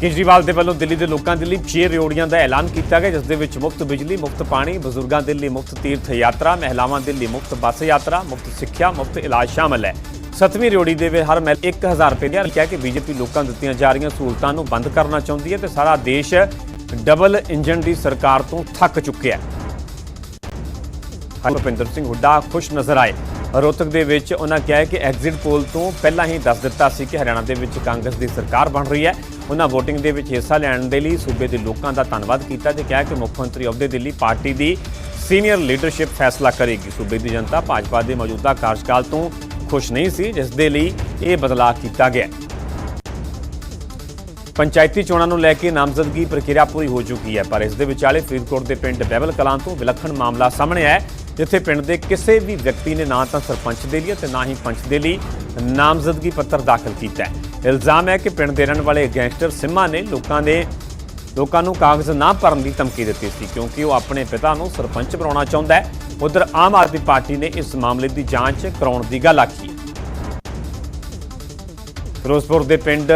ਕੇਜਰੀਵਾਲ ਦੇ ਵੱਲੋਂ ਦਿੱਲੀ ਦੇ ਲੋਕਾਂ ਦੇ ਲਈ 6 ਰਿਓੜੀਆਂ ਦਾ ਐਲਾਨ ਕੀਤਾ ਗਿਆ, ਜਿਸ ਦੇ ਵਿੱਚ ਮੁਫਤ ਬਿਜਲੀ, ਮੁਫਤ ਪਾਣੀ, ਬਜ਼ੁਰਗਾਂ ਦੇ ਲਈ ਮੁਫਤ ਤੀਰਥ ਯਾਤਰਾ ਮਹਿਲਾਵਾਂ ਦੇ ਲਈ ਮੁਫਤ ਬੱਸ ਯਾਤਰਾ, ਮੁਫਤ ਸਿੱਖਿਆ, ਮੁਫਤ ਇਲਾਜ ਸ਼ਾਮਲ ਹੈ। ਸੱਤਵੀਂ ਰਿਓੜੀ ਦੇ ਵਿੱਚ ਹਰ ਮਹਿਲ 1000 ਰੁਪਏ ਦਾ ਕਿਹਾ ਕਿ ਬੀਜੇਪੀ ਲੋਕਾਂ ਨੂੰ ਦਿੱਤੀਆਂ ਜਾ ਰਹੀਆਂ ਸਹੂਲਤਾਂ ਨੂੰ ਬੰਦ ਕਰਨਾ ਚਾਹੁੰਦੀ ਹੈ ਤੇ ਸਾਰਾ ਦੇਸ਼ ਡਬਲ ਇੰਜਨ ਦੀ ਸਰਕਾਰ ਤੋਂ ਥੱਕ ਚੁੱਕਿਆ ਹੈ। ਭੁਪਿੰਦਰ ਸਿੰਘ ਹੁੱਡਾ ਖੁਸ਼ ਨਜ਼ਰ ਆਏ। ਰੋਹਤਕ ਦੇ ਵਿੱਚ ਉਹਨਾਂ ਕਿਹਾ ਕਿ ਐਗਜ਼ਿਟ ਪੋਲ ਤੋਂ ਪਹਿਲਾਂ ਹੀ ਦੱਸ ਦਿੱਤਾ ਸੀ ਕਿ ਹਰਿਆਣਾ ਦੇ ਵਿੱਚ ਕਾਂਗਰਸ ਦੀ ਸਰਕਾਰ ਬਣ ਰਹੀ ਹੈ। ਉਹਨਾਂ VOTING ਦੇ ਵਿੱਚ ਹਿੱਸਾ ਲੈਣ ਦੇ ਲਈ ਸੂਬੇ ਦੇ ਲੋਕਾਂ ਦਾ ਧੰਨਵਾਦ ਕੀਤਾ ਤੇ ਕਿਹਾ ਕਿ ਮੁੱਖ ਮੰਤਰੀ ਅਹੁਦੇ ਦੇ ਲਈ ਪਾਰਟੀ ਦੀ ਸੀਨੀਅਰ ਲੀਡਰਸ਼ਿਪ ਫੈਸਲਾ ਕਰੇਗੀ। ਸੂਬੇ ਦੀ ਜਨਤਾ ਭਾਜਪਾ ਦੇ ਮੌਜੂਦਾ ਕਾਰਜਕਾਲ ਤੋਂ ਖੁਸ਼ ਨਹੀਂ ਸੀ, ਜਿਸ ਦੇ ਲਈ ਇਹ ਬਦਲਾਅ ਕੀਤਾ ਗਿਆ। ਪੰਚਾਇਤੀ ਚੋਣਾਂ ਨੂੰ ਲੈ ਕੇ ਨਾਮਜ਼ਦਗੀ ਪ੍ਰਕਿਰਿਆ ਪੂਰੀ ਹੋ ਚੁੱਕੀ ਹੈ, ਪਰ ਇਸ ਦੇ ਵਿਚਾਲੇ ਫਰੀਦਕੋਟ ਦੇ ਪਿੰਡ ਬਹਿਬਲ ਕਲਾਂ ਤੋਂ ਵਿਲੱਖਣ ਮਾਮਲਾ ਸਾਹਮਣੇ ਆਇਆ ਜਿੱਥੇ ਪਿੰਡ ਦੇ ਕਿਸੇ ਵੀ ਵਿਅਕਤੀ ਨੇ ਨਾ ਤਾਂ ਸਰਪੰਚ ਦੇ ਲਈ ਤੇ ਨਾ ਹੀ ਪੰਚ ਦੇ ਲਈ ਨਾਮਜ਼ਦਗੀ ਪੱਤਰ ਦਾਖਲ ਕੀਤਾ ਹੈ। ਇਲਜ਼ਾਮ ਹੈ ਕਿ ਪਿੰਡ ਦੇ ਰਹਿਣ ਵਾਲੇ ਗੈਂਗਸਟਰ ਸਿੰਮਾ ਨੇ ਲੋਕਾਂ ਦੇ ਲੋਕਾਂ ਨੂੰ ਕਾਗਜ਼ ਨਾ ਭਰਨ ਦੀ ਧਮਕੀ ਦਿੱਤੀ ਸੀ, ਕਿਉਂਕਿ ਉਹ ਆਪਣੇ ਪਿਤਾ ਨੂੰ ਸਰਪੰਚ ਬਣਾਉਣਾ ਚਾਹੁੰਦਾ ਹੈ। ਉਧਰ ਆਮ ਆਦਮੀ ਪਾਰਟੀ ਨੇ ਇਸ ਮਾਮਲੇ ਦੀ ਜਾਂਚ ਕਰਾਉਣ ਦੀ ਗੱਲ ਆਖੀ ਫਿਰੋਜ਼ਪੁਰ ਦੇ ਪਿੰਡ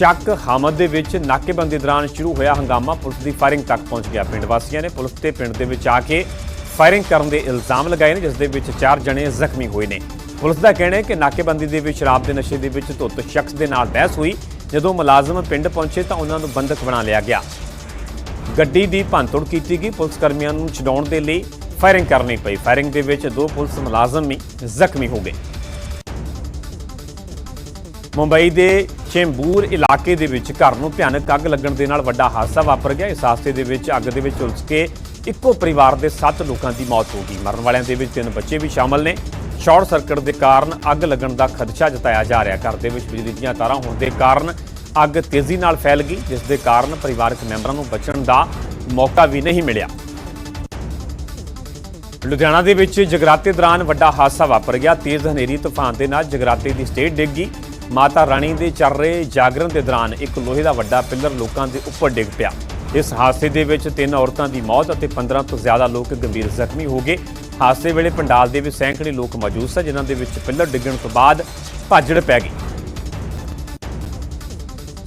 ਚੱਕ ਹਾਮਦ ਦੇ ਵਿੱਚ ਨਾਕੇਬੰਦੀ ਦੌਰਾਨ ਸ਼ੁਰੂ ਹੋਇਆ ਹੰਗਾਮਾ। ਪੁਲਿਸ ਦੀ ਫਾਇਰਿੰਗ ਤੱਕ ਪਹੁੰਚ ਗਿਆ। ਪਿੰਡ ਵਾਸੀਆਂ ਨੇ ਪੁਲਿਸ ਤੇ ਪਿੰਡ ਦੇ ਵਿੱਚ ਆ ਕੇ ਫਾਇਰਿੰਗ ਕਰਨ ਦੇ ਇਲਜ਼ਾਮ ਲਗਾਏ ਨੇ, ਜਿਸ ਦੇ ਵਿੱਚ ਚਾਰ ਜਣੇ ਜ਼ਖਮੀ ਹੋਏ ਨੇ। ਪੁਲਿਸ ਦਾ ਕਹਿਣਾ ਹੈ ਕਿ ਨਾਕੇਬੰਦੀ ਦੇ ਵਿੱਚ ਸ਼ਰਾਬ ਦੇ ਨਸ਼ੇ ਦੇ ਵਿੱਚ ਧੁੱਤ ਸ਼ਖਸ ਦੇ ਨਾਲ ਬਹਿਸ ਹੋਈ। ਜਦੋਂ ਮੁਲਾਜ਼ਮ ਪਿੰਡ ਪਹੁੰਚੇ ਤਾਂ ਉਹਨਾਂ ਨੂੰ ਬੰਦਕ ਬਣਾ ਲਿਆ ਗਿਆ। ਗੱਡੀ ਦੀ ਭੰਨਤੋੜ ਕੀਤੀ ਗਈ। ਪੁਲਿਸ ਕਰਮੀਆਂ ਨੂੰ ਛਡਾਉਣ ਦੇ ਲਈ ਫਾਇਰਿੰਗ ਕਰਨੀ ਪਈ। ਫਾਇਰਿੰਗ ਦੇ ਵਿੱਚ ਦੋ ਪੁਲਿਸ ਮੁਲਾਜ਼ਮ ਵੀ ਜ਼ਖਮੀ ਹੋ ਗਏ। ਮੁੰਬਈ ਦੇ ਚੇਂਬੂਰ ਇਲਾਕੇ ਦੇ ਵਿੱਚ ਘਰ ਨੂੰ ਭਿਆਨਕ ਅੱਗ ਲੱਗਣ ਦੇ ਨਾਲ ਵੱਡਾ ਹਾਦਸਾ ਵਾਪਰ ਗਿਆ। ਇਸ ਹਾਦਸੇ ਦੇ ਵਿੱਚ ਅੱਗ ਦੇ ਵਿੱਚ ਉਲਝ ਕੇ ਇੱਕੋ ਪਰਿਵਾਰ ਦੇ 7 ਲੋਕਾਂ ਦੀ ਮੌਤ ਹੋ ਗਈ। ਮਰਨ ਵਾਲਿਆਂ ਦੇ ਵਿੱਚ ਤਿੰਨ ਬੱਚੇ ਵੀ ਸ਼ਾਮਲ ਨੇ। ਸ਼ਾਰਟ ਸਰਕਟ ਦੇ ਕਾਰਨ ਅੱਗ ਲੱਗਣ ਦਾ ਖਦਸ਼ਾ ਜਤਾਇਆ ਜਾ ਰਿਹਾ। ਘਰ ਦੇ ਵਿੱਚ ਬਿਜਲੀ ਦੀਆਂ ਤਾਰਾਂ ਹੋਣ ਦੇ ਕਾਰਨ ਅੱਗ ਤੇਜ਼ੀ ਨਾਲ ਫੈਲ ਗਈ, ਜਿਸ ਦੇ ਕਾਰਨ ਪਰਿਵਾਰਕ ਮੈਂਬਰਾਂ ਨੂੰ ਬਚਣ ਦਾ ਮੌਕਾ ਵੀ ਨਹੀਂ ਮਿਲਿਆ। ਲੁਧਿਆਣਾ ਦੇ ਵਿੱਚ ਜਗਰਾਤੇ ਦੌਰਾਨ ਵੱਡਾ ਹਾਦਸਾ ਵਾਪਰ ਗਿਆ। ਤੇਜ਼ ਹਨੇਰੀ, ਤੂਫਾਨ ਦੇ ਨਾਲ ਜਗਰਾਤੇ ਦੀ ਸਟੇਜ ਡਿੱਗ ਗਈ। ਮਾਤਾ ਰਾਣੀ ਦੇ ਚੱਲ ਰਹੇ ਜਾਗਰਣ ਦੇ ਦੌਰਾਨ ਇੱਕ ਲੋਹੇ ਦਾ ਵੱਡਾ ਪਿੱਲਰ ਲੋਕਾਂ ਦੇ ਉੱਪਰ ਡਿੱਗ ਪਿਆ। ਇਸ ਹਾਦਸੇ ਦੇ ਵਿੱਚ ਤਿੰਨ ਔਰਤਾਂ ਦੀ ਮੌਤ ਅਤੇ 15 ਤੋਂ ਜ਼ਿਆਦਾ ਲੋਕ ਗੰਭੀਰ ਜ਼ਖਮੀ ਹੋ ਗਏ। ਹਾਦਸੇ ਵੇਲੇ ਪੰਡਾਲ ਦੇ ਵਿੱਚ ਸੈਂਕੜੇ ਲੋਕ ਮੌਜੂਦ ਸਨ, ਜਿਨ੍ਹਾਂ ਦੇ ਵਿੱਚ ਪਿੱਲਰ ਡਿੱਗਣ ਤੋਂ ਬਾਅਦ ਭਾਜੜ ਪੈ ਗਈ।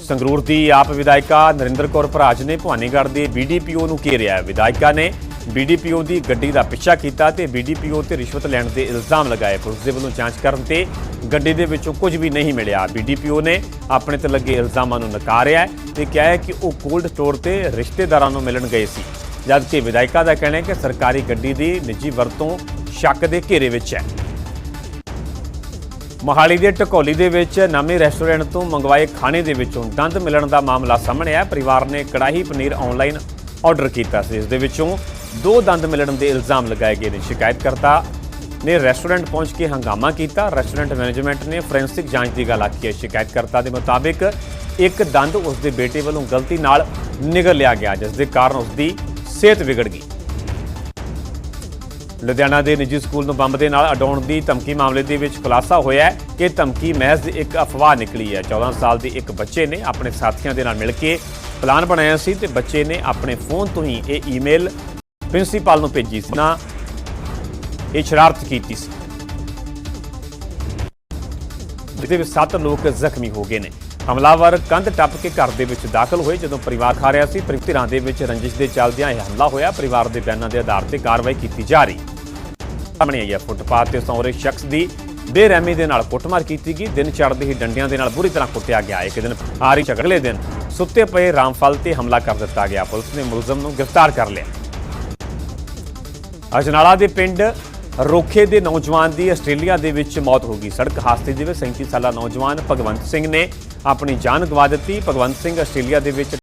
ਸੰਗਰੂਰ ਦੀ ਆਪ ਵਿਧਾਇਕਾ ਨਰਿੰਦਰ ਕੌਰ ਭਰਾਜ ਨੇ ਭਵਾਨੀਗੜ੍ਹ ਦੇ ਬੀਡੀਪੀਓ ਨੂੰ ਘੇਰਿਆ। ਵਿਧਾਇਕਾ ਨੇ ਬੀਡੀਪੀਓ ਦੀ ਗੱਡੀ ਦਾ ਪਿੱਛਾ ਕੀਤਾ ਤੇ ਬੀਡੀਪੀਓ ਤੇ ਰਿਸ਼ਵਤ ਲੈਣ ਦੇ ਇਲਜ਼ਾਮ ਲਗਾਏ। ਪੁਲਿਸ ਦੇ ਵੱਲੋਂ ਜਾਂਚ ਕਰਨ ਤੇ ਗੱਡੀ ਦੇ ਵਿੱਚੋਂ ਕੁਝ ਵੀ ਨਹੀਂ ਮਿਲਿਆ। ਬੀਡੀਪੀਓ ਨੇ ਆਪਣੇ ਤੇ ਲੱਗੇ ਇਲਜ਼ਾਮਾਂ ਨੂੰ ਨਕਾਰਿਆ ਹੈ ਤੇ ਕਿਹਾ ਹੈ ਕਿ ਉਹ ਕੋਲਡ ਸਟੋਰ ਤੇ ਰਿਸ਼ਤੇਦਾਰਾਂ ਨੂੰ ਮਿਲਣ ਗਏ ਸੀ। ਜਦਕਿ ਵਿਧਾਇਕਾ ਦਾ ਕਹਿਣਾ ਹੈ ਕਿ ਸਰਕਾਰੀ ਗੱਡੀ ਦੀ ਨਿੱਜੀ ਵਰਤੋਂ ਸ਼ੱਕ ਦੇ ਘੇਰੇ ਵਿੱਚ ਹੈ। ਮੋਹਾਲੀ ਦੇ ਟਕੋਲੀ ਦੇ ਵਿੱਚ ਨਾਮੇ ਰੈਸਟੋਰੈਂਟ ਤੋਂ ਮੰਗਵਾਏ ਖਾਣੇ ਦੇ ਵਿੱਚੋਂ ਦੰਦ ਮਿਲਣ ਦਾ ਮਾਮਲਾ ਸਾਹਮਣੇ ਆਇਆ। ਪਰਿਵਾਰ ਨੇ ਕੜਾਹੀ ਪਨੀਰ ਆਨਲਾਈਨ ਆਰਡਰ ਕੀਤਾ ਸੀ। ਇਸ ਦੇ ਵਿੱਚੋਂ ਦੋ ਦੰਦ ਮਿਲਣ ਦੇ ਇਲਜ਼ਾਮ ਲਗਾਏ ਗਏ ਨੇ। ਸ਼ਿਕਾਇਤਕਰਤਾ ਨੇ ਰੈਸਟੋਰੈਂਟ ਪਹੁੰਚ ਕੇ ਹੰਗਾਮਾ ਕੀਤਾ। ਰੈਸਟੋਰੈਂਟ ਮੈਨੇਜਮੈਂਟ ਨੇ ਫੋਰੈਂਸਿਕ ਜਾਂਚ ਦੀ ਗੱਲ ਆਖੀ ਹੈ। ਸ਼ਿਕਾਇਤਕਰਤਾ ਦੇ ਮੁਤਾਬਿਕ ਇੱਕ ਦੰਦ ਉਸ ਦੇ ਬੇਟੇ ਵੱਲੋਂ ਗਲਤੀ ਨਾਲ ਨਿਗਲ ਲਿਆ ਗਿਆ, ਜਿਸ ਦੇ ਕਾਰਨ ਉਸ ਦੀ ਸਿਹਤ ਵਿਗੜ ਗਈ। ਲੁਧਿਆਣਾ ਦੇ ਨਿੱਜੀ ਸਕੂਲ ਨੂੰ ਬੰਬ ਦੇ ਨਾਲ ਅਡਾਉਣ ਦੀ ਧਮਕੀ ਮਾਮਲੇ ਦੇ ਵਿੱਚ ਖੁਲਾਸਾ ਹੋਇਆ ਹੈ ਕਿ ਧਮਕੀ ਮਹਿਜ਼ ਇੱਕ ਅਫਵਾਹ ਨਿਕਲੀ ਹੈ। 14 ਸਾਲ ਦੇ ਇੱਕ ਬੱਚੇ ਨੇ ਆਪਣੇ ਸਾਥੀਆਂ ਦੇ ਨਾਲ ਮਿਲ ਕੇ ਪਲਾਨ ਬਣਾਇਆ ਸੀ ਤੇ ਬੱਚੇ ਨੇ ਆਪਣੇ ਫੋਨ ਤੋਂ ਹੀ ਇਹ ਈਮੇਲ ਪ੍ਰਿੰਸੀਪਲ ਨੂੰ ਭੇਜੀ ਸੀ, ਨਾ ਇਹ ਸ਼ਰਾਰਤ ਕੀਤੀ ਸੀ। ਜਿਹਦੇ ਵਿੱਚ 7 ਲੋਕ ਜ਼ਖਮੀ ਹੋ ਗਏ ਨੇ। ਹਮਲਾਵਰ ਕੰਧ ਟੱਪ ਕੇ ਘਰ ਦੇ ਵਿੱਚ ਦਾਖਲ ਹੋਏ, ਜਦੋਂ ਪਰਿਵਾਰ ਖਾ ਰਿਹਾ ਸੀ। ਧਿਰਾਂ ਦੇ ਵਿੱਚ ਰੰਜਿਸ਼ ਦੇ ਚੱਲਦਿਆਂ ਇਹ ਹਮਲਾ ਹੋਇਆ। ਪਰਿਵਾਰ ਦੇ ਬਿਆਨਾਂ ਦੇ ਆਧਾਰ ਤੇ ਕਾਰਵਾਈ ਕੀਤੀ ਜਾ ਰਹੀ। ਸਾਹਮਣੇ ਆਈ ਹੈ ਫੁੱਟਪਾਥ ਤੇ ਸੌਂ ਰਹੇ ਸ਼ਖਸ ਦੀ ਬੇਰਹਿਮੀ ਦੇ ਨਾਲ ਕੁੱਟਮਾਰ ਕੀਤੀ ਗਈ। ਦਿਨ ਚੜ੍ਹਦੇ ਹੀ ਡੰਡਿਆਂ ਦੇ ਨਾਲ ਬੁਰੀ ਤਰ੍ਹਾਂ ਕੁੱਟਿਆ ਗਿਆ। ਇੱਕ ਦਿਨ ਆਰੀ ਝਗੜਲੇ ਦਿਨ ਸੁੱਤੇ ਪਏ ਰਾਮਫਲ ਤੇ ਹਮਲਾ ਕਰ ਦਿੱਤਾ ਗਿਆ। ਪੁਲਿਸ ਨੇ ਮੁਲਜ਼ਮ ਨੂੰ ਗ੍ਰਿਫਤਾਰ ਕਰ ਲਿਆ। ਅਜਨਾਲਾ ਦੇ ਪਿੰਡ ਰੋਖੇ ਦੇ ਨੌਜਵਾਨ ਦੀ ਆਸਟ੍ਰੇਲੀਆ ਦੇ ਵਿੱਚ ਮੌਤ ਹੋ ਗਈ। ਸੜਕ ਹਾਦਸੇ ਦੇ ਵਿੱਚ 37 ਸਾਲਾ ਨੌਜਵਾਨ ਭਗਵੰਤ ਸਿੰਘ ਨੇ ਆਪਣੀ ਜਾਨ ਗਵਾ ਦਿੱਤੀ। ਭਗਵੰਤ ਸਿੰਘ ਆਸਟ੍ਰੇਲੀਆ ਦੇ ਵਿੱਚ